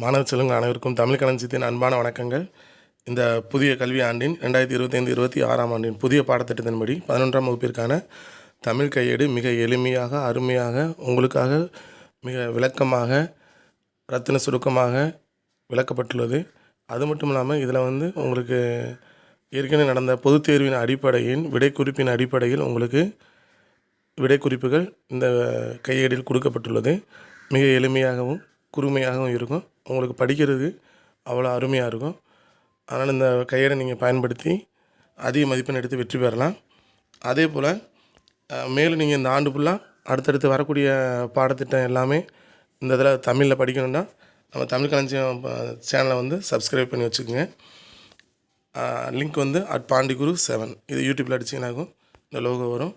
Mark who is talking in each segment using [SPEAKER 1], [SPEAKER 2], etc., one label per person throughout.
[SPEAKER 1] மாணவ செல்வங்கள் அனைவருக்கும் தமிழ் களஞ்சியத்தின் அன்பான வணக்கங்கள். இந்த புதிய கல்வி ஆண்டின் ரெண்டாயிரத்தி இருபத்தைந்து இருபத்தி ஆறாம் ஆண்டின் புதிய பாடத்திட்டத்தின்படி பதினொன்றாம் வகுப்பிற்கான தமிழ் கையேடு மிக எளிமையாக அருமையாக உங்களுக்காக மிக விளக்கமாக ரத்தின சுருக்கமாக விளக்கப்பட்டுள்ளது. அது மட்டும் இல்லாமல் இதில் வந்து உங்களுக்கு ஏற்கனவே நடந்த பொதுத் தேர்வின் அடிப்படையின் விடை குறிப்பின் அடிப்படையில் உங்களுக்கு விடை குறிப்புகள் இந்த கையேடில் கொடுக்கப்பட்டுள்ளது. மிக எளிமையாகவும் குறுமையாகவும் இருக்கும். உங்களுக்கு படிக்கிறது அவ்வளோ அருமையாக இருக்கும். அதனால் இந்த கையேடை நீங்கள் பயன்படுத்தி அதிக மதிப்பெண் எடுத்து வெற்றி பெறலாம். அதே போல் மேலும் நீங்கள் இந்த ஆண்டு ஃபுல்லாக அடுத்தடுத்து வரக்கூடிய பாடத்திட்டம் எல்லாமே இந்த இதில் தமிழில் படிக்கணும்னா நம்ம தமிழ் களஞ்சியம் சேனலை வந்து சப்ஸ்கிரைப் பண்ணி வச்சுக்கோங்க. லிங்க் வந்து அட் பாண்டிகுரு செவன் இது யூடியூப்பில் அடிச்சிங்கனாக்கும் இந்த லோகோ வரும்.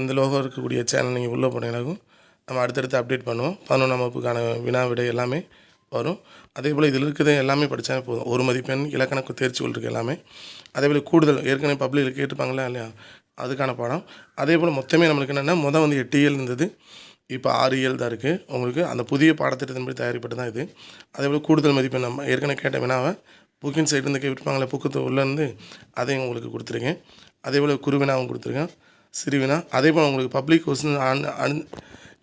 [SPEAKER 1] இந்த லோகோ இருக்கக்கூடிய சேனல் நீங்கள் உள்ளே போனீங்கனாக்கும் நம்ம அடுத்தடுத்து அப்டேட் பண்ணுவோம். பதினொன்றாம் வகுப்புக்கான வினா விடை எல்லாமே வரும். அதே போல் இதில் இருக்கிறதே எல்லாமே படித்தாலே போதும். ஒரு மதிப்பெண் இலக்கணக்கு தேர்ச்சிகள் இருக்குது எல்லாமே. அதே போல் கூடுதல் ஏற்கனவே பப்ளிக்கில் கேட்டுப்பாங்களா இல்லையா? அதுக்கான பாடம். அதே போல் மொத்தமே நம்மளுக்கு என்னென்னா மொதல் வந்து எட்டு இயல் இருந்தது. இப்போ ஆறு இயல் தான் இருக்குது உங்களுக்கு அந்த புதிய பாடத்திட்டத்தின்படி தயாரிப்பட்டு தான் இது. அதே போல் கூடுதல் மதிப்பெண் நம்ம ஏற்கனவே கேட்ட வினாவை புக்கின் சைட்லேருந்து கேட்டுப்பாங்களே கேட்பாங்களே புக்கத்து உள்ளேருந்து அதையும் உங்களுக்கு கொடுத்துருக்கேன். அதே போல் குருவினாவும் கொடுத்துருக்கேன். சிறுவினா அதே போல் உங்களுக்கு பப்ளிக் கொஸ்டின் அன் அன்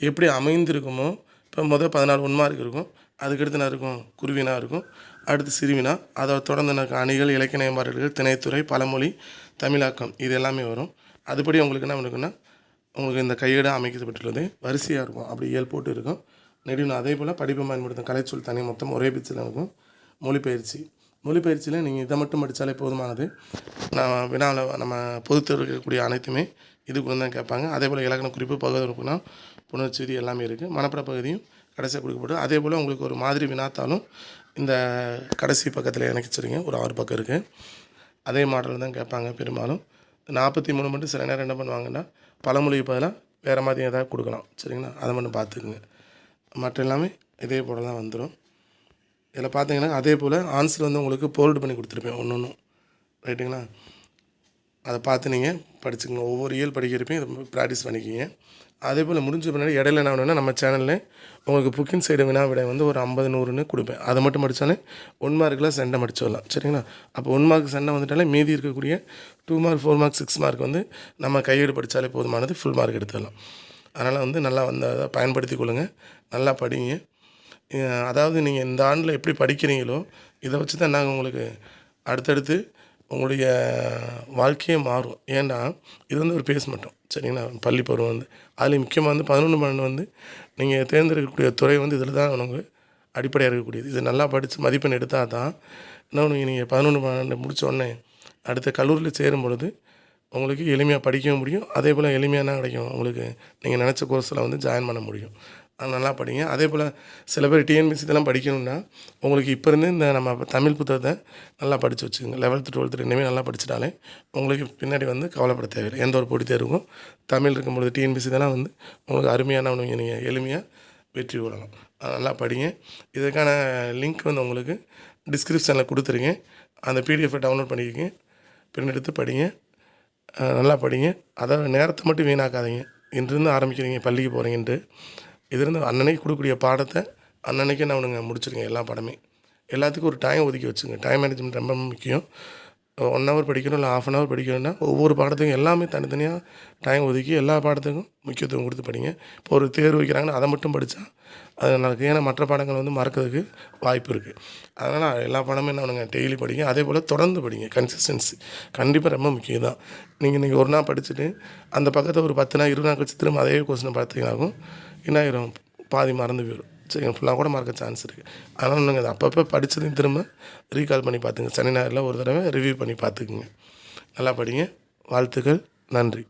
[SPEAKER 1] எப்படி அமைந்திருக்குமோ இப்போ முதல் பதினாலு ஒன் மார்க் இருக்கும். அதுக்கடுத்து என்ன இருக்கும்? குருவினா இருக்கும். அடுத்து சிறுவினா. அதை தொடர்ந்து எனக்கு அணிகள் இலக்கிய பாடல்கள் திணைத்துறை பழமொழி தமிழாக்கம் இது எல்லாமே வரும். அதுபடி உங்களுக்கு என்ன இருக்குன்னா உங்களுக்கு இந்த கையேடு அமைக்கப்பட்டுள்ளது. வரிசையாக இருக்கும். அப்படி இயல் போட்டு இருக்கும். நெடுவினா அதே போல் படிப்பு பயன்படுத்தும் கலைச்சொல் தனி மொத்தம் ஒரே பிச்சில் இருக்கும் மொழிபெயர்ச்சி. மொழிபெயர்ச்சியில் நீங்கள் இதை மட்டும் படித்தாலே போதுமானது. நான் வினாவில் நம்ம பொதுத்து இருக்கக்கூடிய அனைத்துமே இதுக்குள்ள தான் கேட்பாங்க. அதே போல் இலக்கண குறிப்பு பகுதி இருக்குன்னா புணர்ச்சி எல்லாமே இருக்குது மனப்பட பகுதியும் கடைசியாக கொடுக்கப்படும். அதே போல் உங்களுக்கு ஒரு மாதிரி வினாத்தாலும் இந்த கடைசி பக்கத்தில் இணைச்சிருங்க ஒரு ஆறு பக்கம் இருக்குது அதே மாடலில் தான் கேட்பாங்க பெரும்பாலும். நாற்பத்தி மூணு மட்டும் சில நேரம் என்ன பண்ணுவாங்கன்னா பழமொழி பதிலாக வேறு மாதிரி ஏதாவது கொடுக்கலாம். சரிங்களா? அதை மட்டும் பார்த்துக்குங்க. மற்ற எல்லாமே இதே போல் தான் வந்துடும் இதில் பார்த்தீங்கன்னா அதே போல் ஆன்சர் வந்து உங்களுக்கு போல்டு பண்ணி கொடுத்துருப்பேன் ஒன்று ஒன்றும். ரைட்டுங்களா அதை பார்த்து நீங்கள் படிச்சுக்கங்க ஒவ்வொரு இயல் படிக்கிறப்பையும் இதை ப்ராக்டிஸ் பண்ணிக்கிங்க. அதே போல் முடிஞ்ச பின்னாடி இடையில என்ன வேணும்னா நம்ம சேனலில் உங்களுக்கு புக்கின் சைடு வினா விட வந்து ஒரு ஐம்பது நூறுன்னு கொடுப்பேன். அதை மட்டும் படித்தாலே ஒன் மார்க்கில் சண்டை முடிச்சு சரிங்களா? அப்போ ஒன் மார்க் சண்டை வந்துட்டாலே மீதி இருக்கக்கூடிய two mark four mark six mark வந்து நம்ம கையெடு படித்தாலே போதுமானது ஃபுல் மார்க் எடுத்துடலாம். அதனால் வந்து நல்லா வந்து அதை பயன்படுத்தி கொள்ளுங்கள் நல்லா படிங்க. அதாவது நீங்கள் இந்த ஆண்டில் எப்படி படிக்கிறீங்களோ இதை வச்சு தான் நாங்கள் உங்களுக்கு அடுத்தடுத்து உங்களுடைய வாழ்க்கையே மாறும். ஏன்னா இது வந்து ஒரு பேஸ் மட்டும். சரிங்களா? பள்ளி பருவம் வந்து. அதில் முக்கியமாக வந்து பதினொன்று பன்னெண்டு வந்து நீங்கள் தேர்ந்தெடுக்கக்கூடிய துறை வந்து இதில் தான் உங்களுக்கு அடிப்படையாக இருக்கக்கூடியது. இது நல்லா படித்து மதிப்பெண் எடுத்தால் தான் இன்னொன்று நீங்கள் பதினொன்று பன்னெண்டு முடிச்ச உடனே அடுத்த கல்லூரியில் சேரும் பொழுது உங்களுக்கு எளிமையாக படிக்கவும் முடியும். அதே போல் எளிமையாக என்ன கிடைக்கும்? உங்களுக்கு நீங்கள் நினச்ச கோர்ஸில் வந்து ஜாயின் பண்ண முடியும். நல்லா படிங்க. அதே போல் சில பேர் டிஎன்பிசி இதெல்லாம் படிக்கணும்னா உங்களுக்கு இப்போ இருந்து இந்த நம்ம தமிழ் புத்தகத்தை நல்லா படித்து வச்சுக்கோங்க. லெவல்த்து டுவெல்த்து ரெண்டுமே நல்லா படிச்சிட்டாலே உங்களுக்கு பின்னாடி வந்து கவலைப்பட தேவையில்லை. எந்த ஒரு போட்டி தேர்வுக்கும் தமிழ் இருக்கும்பொழுது டிஎன்பிசி இதெல்லாம் வந்து உங்களுக்கு அருமையான ஒன்று நீங்கள் எளிமையாக வெற்றி கொள்ளலாம் நல்லா படிங்க. இதுக்கான லிங்க் வந்து உங்களுக்கு டிஸ்கிரிப்ஷனில் கொடுத்துருங்க அந்த பிடிஎஃபை டவுன்லோட் பண்ணிக்கோங்க. பிரிண்ட் எடுத்து படிங்க. நல்லா படிங்க. அதாவது நேரத்தை மட்டும் வீணாக்காதீங்க. இன்றிருந்து ஆரம்பிக்கிறீங்க பள்ளிக்கு போகிறீங்கன்ட்டு இதிலிருந்து அன்னன்னைக்கு கொடுக்கக்கூடிய பாடத்தை அன்னன்னைக்கே நான் உனக்கு முடிச்சிருங்க எல்லா பாடமே. எல்லாத்துக்கும் ஒரு டைம் ஒதுக்கி வச்சுங்க. டைம் மேனேஜ்மெண்ட் ரொம்ப முக்கியம். ஒன் ஹவர் படிக்கணும் இல்லை ஆஃப் அன் ஹவர் படிக்கணும்னா ஒவ்வொரு பாடத்துக்கும் எல்லாமே தனித்தனியாக டைம் ஒதுக்கி எல்லா பாடத்துக்கும் முக்கியத்துவம் கொடுத்து படிங்க. இப்போ ஒரு தேர்வு வைக்கிறாங்கன்னா அதை மட்டும் படித்தா அது எனக்கு ஏன்னா மற்ற பாடங்கள் வந்து மறக்கிறதுக்கு வாய்ப்பு இருக்குது அதனால் எல்லா பாடமும் என்ன பண்ணுங்க டெய்லி படிங்க. அதே போல் தொடர்ந்து படிங்க. கன்சிஸ்டன்சி கண்டிப்பாக ரொம்ப முக்கியம் தான் நீங்கள் இன்றைக்கி ஒரு நாள் படிச்சுட்டு அந்த பக்கத்தை ஒரு பத்து நாள் இருபது நாள் கழிச்சு திரும்ப அதே கொஸ்டினை பார்த்தீங்கன்னாக்கும் என்ன ஆயிரும்? பாதி மறந்து போயிடும் ஃபுல்லாக கூட மறக்க சான்ஸ் இருக்குது அதனால் நீங்கள் அப்பப்போ படித்ததையும் திரும்ப ரீகால் பண்ணி பார்த்துங்க சனி ஞாயிறில் ஒரு தடவை ரிவ்யூ பண்ணி பார்த்துக்குங்க. நல்லா படிங்க. வாழ்த்துக்கள். நன்றி.